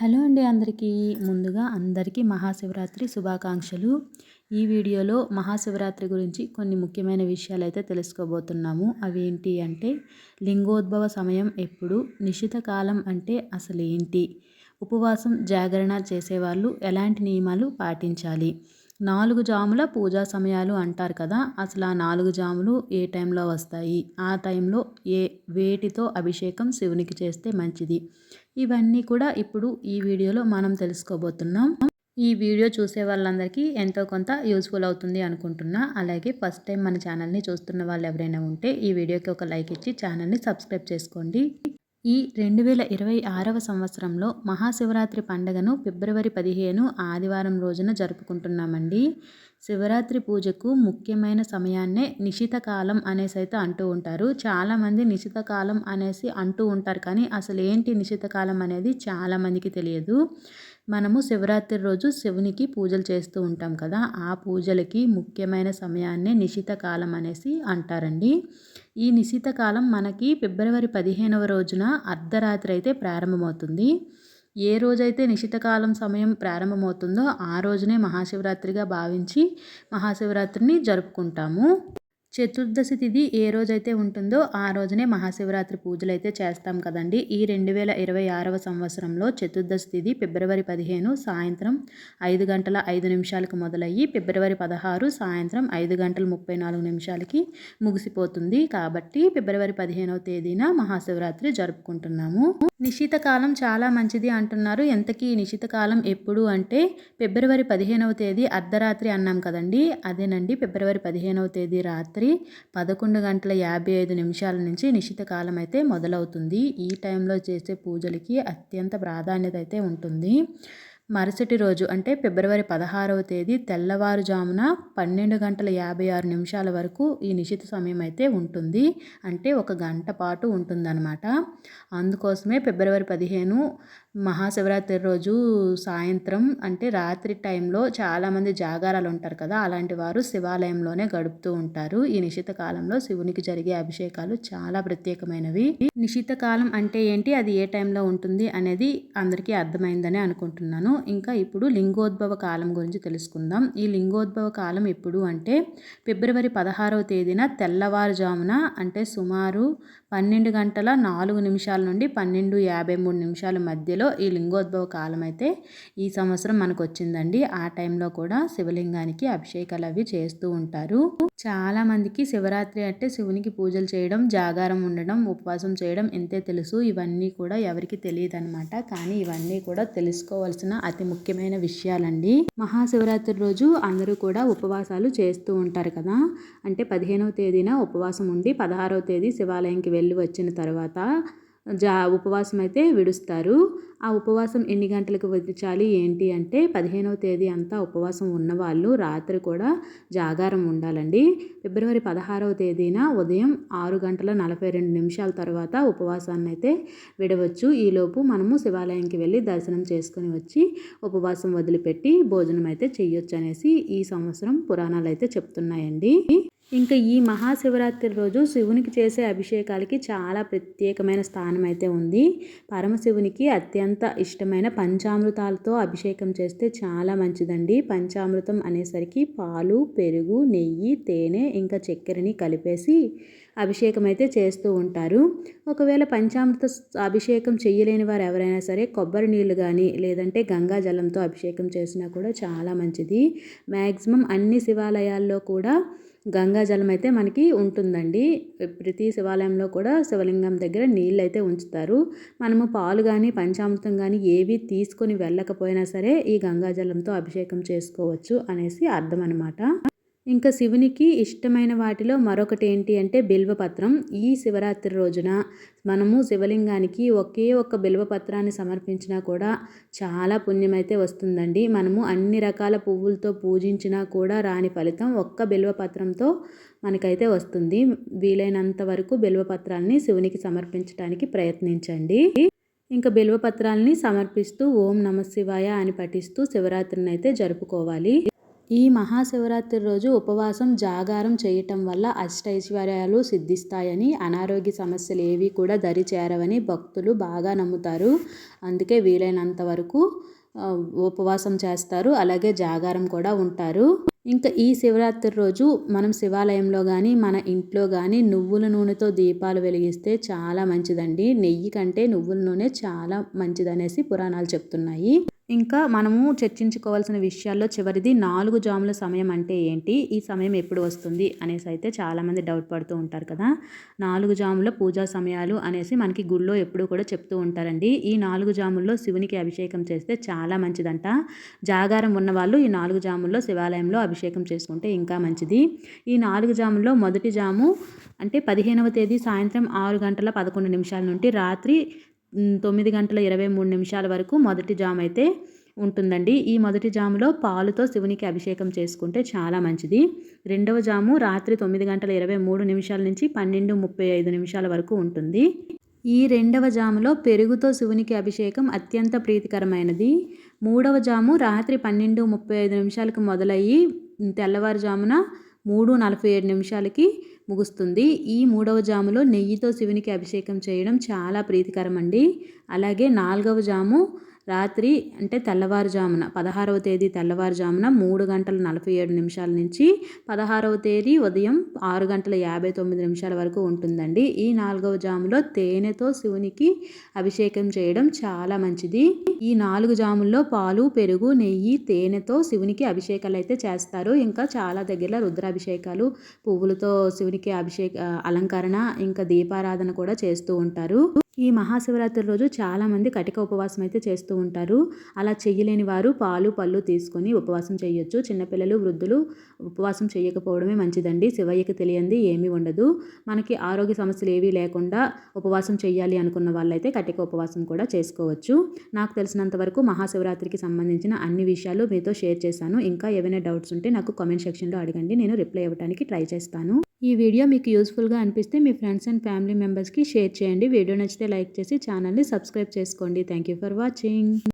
Hello అండి అందరికీ. ముందుగా అందరికీ మహాశివరాత్రి శుభాకాంక్షలు. ఈ వీడియోలో మహాశివరాత్రి గురించి కొన్ని ముఖ్యమైన విషయాలు అయితే తెలుసుకోబోతున్నాము. అవి ఏంటి అంటే లింగోద్భవ సమయం ఎప్పుడు నిశిత కాలం అంటే అసలు ఏంటి ఉపవాసం జాగరణ చేసేవాళ్ళు ఎలాంటి నియమాలు పాటించాలి నాలుగు జాముల పూజా సమయాలు అంటారు కదా అసలు ఆ నాలుగు జాములు ఏ టైంలో వస్తాయి? ఆ టైంలో ఏ వేటితో అభిషేకం శివునికి చేస్తే మంచిది? ఇవన్నీ కూడా ఇప్పుడు ఈ వీడియోలో మనం తెలుసుకోబోతున్నాం. ఈ వీడియో చూసే వాళ్ళందరికీ ఎంతో కొంత యూస్ఫుల్ అవుతుంది అనుకుంటున్నా. అలాగే ఫస్ట్ టైం మన ఛానల్ని చూస్తున్న వాళ్ళు ఎవరైనా ఉంటే ఈ వీడియోకి ఒక లైక్ ఇచ్చి ఛానల్ని సబ్స్క్రైబ్ చేసుకోండి. ఈ రెండు వేల ఇరవై ఆరవ సంవత్సరంలో మహాశివరాత్రి పండుగను ఫిబ్రవరి పదిహేను ఆదివారం రోజున జరుపుకుంటున్నామండి. శివరాత్రి పూజకు ముఖ్యమైన సమయాన్నే నిశిత కాలం అనేసి అయితే అంటూ ఉంటారు. చాలామంది నిశిత కాలం అనేసి అంటూ ఉంటారు కానీ అసలు ఏంటి నిశిత కాలం అనేది చాలామందికి తెలియదు. మనము శివరాత్రి రోజు శివునికి పూజలు చేస్తూ ఉంటాం కదా ఆ పూజలకి ముఖ్యమైన సమయాన్నే నిశిత కాలం అనేసి అంటారండి. ఈ నిశిత కాలం మనకి ఫిబ్రవరి పదిహేనవ రోజున అర్ధరాత్రి అయితే ప్రారంభమవుతుంది. ఏ రోజైతే నిశితకాలం సమయం ప్రారంభమవుతుందో ఆ రోజునే మహాశివరాత్రిగా భావించి మహాశివరాత్రిని జరుపుకుంటాము. చతుర్దశి తిథి ఏ రోజైతే ఉంటుందో ఆ రోజునే మహాశివరాత్రి పూజలు అయితే చేస్తాం కదండి. ఈ రెండు వేల ఇరవై ఆరవ సంవత్సరంలో చతుర్దశి తిథి ఫిబ్రవరి పదిహేను సాయంత్రం ఐదు గంటల ఐదు నిమిషాలకు మొదలయ్యి ఫిబ్రవరి పదహారు సాయంత్రం ఐదు గంటల ముప్పై నాలుగు నిమిషాలకి ముగిసిపోతుంది. కాబట్టి ఫిబ్రవరి పదిహేనవ తేదీన మహాశివరాత్రి జరుపుకుంటున్నాము. నిశీతకాలం చాలా మంచిది అంటున్నారు. ఎంతకీ నిశీతకాలం ఎప్పుడు అంటే ఫిబ్రవరి పదిహేనవ తేదీ అర్ధరాత్రి అన్నాం కదండి. అదేనండి ఫిబ్రవరి పదిహేనవ తేదీ రాత్రి. పదకొండు గంటల యాభై ఐదు నిమిషాల నుంచి నిశితకాలం అయితే మొదలవుతుంది. ఈ టైంలో చేసే పూజలకి అత్యంత ప్రాధాన్యత అయితే ఉంటుంది. మరుసటి రోజు అంటే ఫిబ్రవరి పదహారవ తేదీ తెల్లవారుజామున పన్నెండు గంటల యాభై ఆరు నిమిషాల వరకు ఈ నిశ్చిత సమయం అయితే ఉంటుంది. అంటే ఒక గంట పాటు ఉంటుందన్నమాట. అందుకోసమే ఫిబ్రవరి పదిహేను మహాశివరాత్రి రోజు సాయంత్రం అంటే రాత్రి టైంలో చాలామంది జాగారాలు ఉంటారు కదా అలాంటి వారు శివాలయంలోనే గడుపుతూ ఉంటారు. ఈ నిశిత కాలంలో శివునికి జరిగే అభిషేకాలు చాలా ప్రత్యేకమైనవి. నిశిత కాలం అంటే ఏంటి? అది ఏ టైంలో ఉంటుంది అనేది అందరికీ అర్థమైందని అనుకుంటున్నాను. ఇంకా ఇప్పుడు లింగోద్భవ కాలం గురించి తెలుసుకుందాం. ఈ లింగోద్భవ కాలం ఎప్పుడు అంటే ఫిబ్రవరి పదహారవ తేదీన తెల్లవారుజామున అంటే సుమారు పన్నెండు గంటల నాలుగు నిమిషాల నుండి పన్నెండు యాభై మూడు నిమిషాల మధ్యలో ఈ లింగోద్భవ కాలం అయితే ఈ సంవత్సరం మనకు వచ్చిందండి ఆ టైంలో కూడా శివలింగానికి అభిషేకాలు అవి చేస్తూ ఉంటారు. చాలామందికి శివరాత్రి అంటే శివునికి పూజలు చేయడం జాగారం ఉండడం ఉపవాసం చేయడం ఎంతే తెలుసు. ఇవన్నీ కూడా ఎవరికి తెలియదు అనమాట కానీ ఇవన్నీ కూడా తెలుసుకోవాల్సిన అతి ముఖ్యమైన విషయాలండి. మహాశివరాత్రి రోజు అందరూ కూడా ఉపవాసాలు చేస్తూ ఉంటారు కదా. అంటే పదిహేనవ తేదీన ఉపవాసం ఉండి పదహారవ తేదీ శివాలయంకి వెళ్ళి వచ్చిన తర్వాత జా ఉపవాసం అయితే విడుస్తారు. ఆ ఉపవాసం ఎన్ని గంటలకు విధించాలి ఏంటి అంటే పదిహేనవ తేదీ అంతా ఉపవాసం ఉన్నవాళ్ళు రాత్రి కూడా జాగారం ఉండాలండి. ఫిబ్రవరి పదహారవ తేదీన ఉదయం ఆరు గంటల నలభై రెండు నిమిషాల తర్వాత ఉపవాసాన్ని అయితే విడవచ్చు ఈలోపు మనము శివాలయంకి వెళ్ళి దర్శనం చేసుకుని వచ్చి ఉపవాసం వదిలిపెట్టి భోజనం అయితే చెయ్యొచ్చు అనేసి ఈ సంవత్సరం పురాణాలు అయితే చెప్తున్నాయండి. ఇంకా ఈ మహాశివరాత్రి రోజు శివునికి చేసే అభిషేకాలకి చాలా ప్రత్యేకమైన స్థానం అయితే ఉంది. పరమశివునికి అత్యంత ఇష్టమైన పంచామృతాలతో అభిషేకం చేస్తే చాలా మంచిదండి. పంచామృతం అనేసరికి పాలు పెరుగు నెయ్యి తేనె ఇంకా చక్కెరని కలిపేసి అభిషేకం అయితే చేస్తూ ఉంటారు. ఒకవేళ పంచామృత అభిషేకం చేయలేని వారు ఎవరైనా సరే కొబ్బరి నీళ్ళు కానీ లేదంటే గంగా జలంతో అభిషేకం చేసినా కూడా చాలా మంచిది. మ్యాక్సిమం అన్ని శివాలయాల్లో కూడా గంగాజలం అయితే మనకి ఉంటుందండి. ప్రతి శివాలయంలో కూడా శివలింగం దగ్గర నీళ్ళు అయితే ఉంచుతారు. మనము పాలు కానీ పంచామృతం కానీ ఏవి తీసుకొని వెళ్ళకపోయినా సరే ఈ గంగాజలంతో అభిషేకం చేసుకోవచ్చు అనేసి అర్థం అనమాట ఇంకా శివునికి ఇష్టమైన వాటిలో మరొకటి ఏంటి అంటే బిల్వపత్రం. ఈ శివరాత్రి రోజున మనము శివలింగానికి ఒకే ఒక్క బిల్వపత్రాన్ని సమర్పించినా కూడా చాలా పుణ్యమైతే వస్తుందండి. మనము అన్ని రకాల పువ్వులతో పూజించినా కూడా రాని ఫలితం ఒక్క బిల్వపత్రంతో మనకైతే వస్తుంది. వీలైనంత వరకు బిల్వపత్రాన్ని శివునికి సమర్పించడానికి ప్రయత్నించండి. ఇంకా బిల్వపత్రాలని సమర్పిస్తూ ఓం నమ శివాయ అని పఠిస్తూ శివరాత్రిని అయితే జరుపుకోవాలి. ఈ మహాశివరాత్రి రోజు ఉపవాసం జాగారం చేయటం వల్ల అష్టైశ్వర్యాలు సిద్ధిస్తాయని అనారోగ్య సమస్యలు ఏవి కూడా దరి చేరవని భక్తులు బాగా నమ్ముతారు. అందుకే వీలైనంత వరకు ఉపవాసం చేస్తారు. అలాగే జాగారం కూడా ఉంటారు. ఇంకా ఈ శివరాత్రి రోజు మనం శివాలయంలో కానీ మన ఇంట్లో కానీ నువ్వుల నూనెతో దీపాలు వెలిగిస్తే చాలా మంచిదండి. నెయ్యి కంటే నువ్వుల నూనె చాలా మంచిదనేసి పురాణాలు చెప్తున్నాయి. ఇంకా మనము చర్చించుకోవాల్సిన విషయాల్లో చివరిది నాలుగు జాముల సమయం అంటే ఏంటి? ఈ సమయం ఎప్పుడు వస్తుంది? అనేసి అయితే చాలామంది డౌట్ పడుతూ ఉంటారు కదా. నాలుగు జాముల పూజా సమయాలు అనేసి మనకి గుళ్ళో ఎప్పుడు కూడా చెప్తూ ఉంటారండి. ఈ నాలుగు జాముల్లో శివునికి అభిషేకం చేస్తే చాలా మంచిదంట. జాగారం ఉన్న వాళ్ళు ఈ నాలుగు జాముల్లో శివాలయంలో అభిషేకం చేసుకుంటే ఇంకా మంచిది. ఈ నాలుగు జాముల్లో మొదటి జాము అంటే పదిహేనవ తేదీ సాయంత్రం ఆరు గంటల పదకొండు నిమిషాల నుండి రాత్రి తొమ్మిది గంటల ఇరవై మూడు నిమిషాల వరకు మొదటి జామ్ అయితే ఉంటుందండి. ఈ మొదటి జాములో పాలుతో శివునికి అభిషేకం చేసుకుంటే చాలా మంచిది. రెండవ జాము రాత్రి తొమ్మిది గంటల ఇరవై మూడు నిమిషాల నుంచి పన్నెండు ముప్పై ఐదు నిమిషాల వరకు ఉంటుంది. ఈ రెండవ జాములో పెరుగుతో శివునికి అభిషేకం అత్యంత ప్రీతికరమైనది. మూడవ జాము రాత్రి పన్నెండు ముప్పై ఐదు నిమిషాలకు మొదలయ్యి తెల్లవారుజామున మూడు నలభై ఏడు నిమిషాలకి ముగుస్తుంది. ఈ మూడవ జాములో నెయ్యితో శివునికి అభిషేకం చేయడం చాలా ప్రీతికరం అండి అలాగే నాలుగవ జాము రాత్రి అంటే తెల్లవారుజామున పదహారవ తేదీ తెల్లవారుజామున మూడు గంటల నలభై ఏడు నిమిషాల నుంచి పదహారవ తేదీ ఉదయం ఆరు గంటల యాభై తొమ్మిది నిమిషాల వరకు ఉంటుందండి. ఈ నాలుగవ జాములో తేనెతో శివునికి అభిషేకం చేయడం చాలా మంచిది. ఈ నాలుగు జాముల్లో పాలు పెరుగు నెయ్యి తేనెతో శివునికి అభిషేకాలు అయితే చేస్తారు. ఇంకా చాలా దగ్గర రుద్రాభిషేకాలు పువ్వులతో శివునికి అభిషేక అలంకరణ ఇంకా దీపారాధన కూడా చేస్తూ ఉంటారు. ఈ మహాశివరాత్రి రోజు చాలామంది కటిక ఉపవాసం అయితే చేస్తూ ఉంటారు. అలా చేయలేని వారు పాలు పళ్ళు తీసుకొని ఉపవాసం చేయొచ్చు. చిన్నపిల్లలు వృద్ధులు ఉపవాసం చేయకపోవడమే మంచిదండి. శివయ్యకి తెలియంది ఏమీ ఉండదు. మనకి ఆరోగ్య సమస్యలు ఏవీ లేకుండా ఉపవాసం చేయాలి అనుకున్న వాళ్ళైతే కటిక ఉపవాసం కూడా చేసుకోవచ్చు. నాకు తెలిసినంత వరకు మహాశివరాత్రికి సంబంధించిన అన్ని విషయాలు మీతో షేర్ చేశాను. ఇంకా ఏవైనా డౌట్స్ ఉంటే నాకు కామెంట్ సెక్షన్లో అడగండి. నేను రిప్లై ఇవ్వడానికి ట్రై చేస్తాను. ఈ వీడియో మీకు యూస్ఫుల్గా అనిపిస్తే మీ ఫ్రెండ్స్ అండ్ ఫ్యామిలీ మెంబర్స్కి షేర్ చేయండి. వీడియో నచ్చితే లైక్ చేసి ఛానల్ని సబ్స్క్రైబ్ చేసుకోండి. Thank you for watching.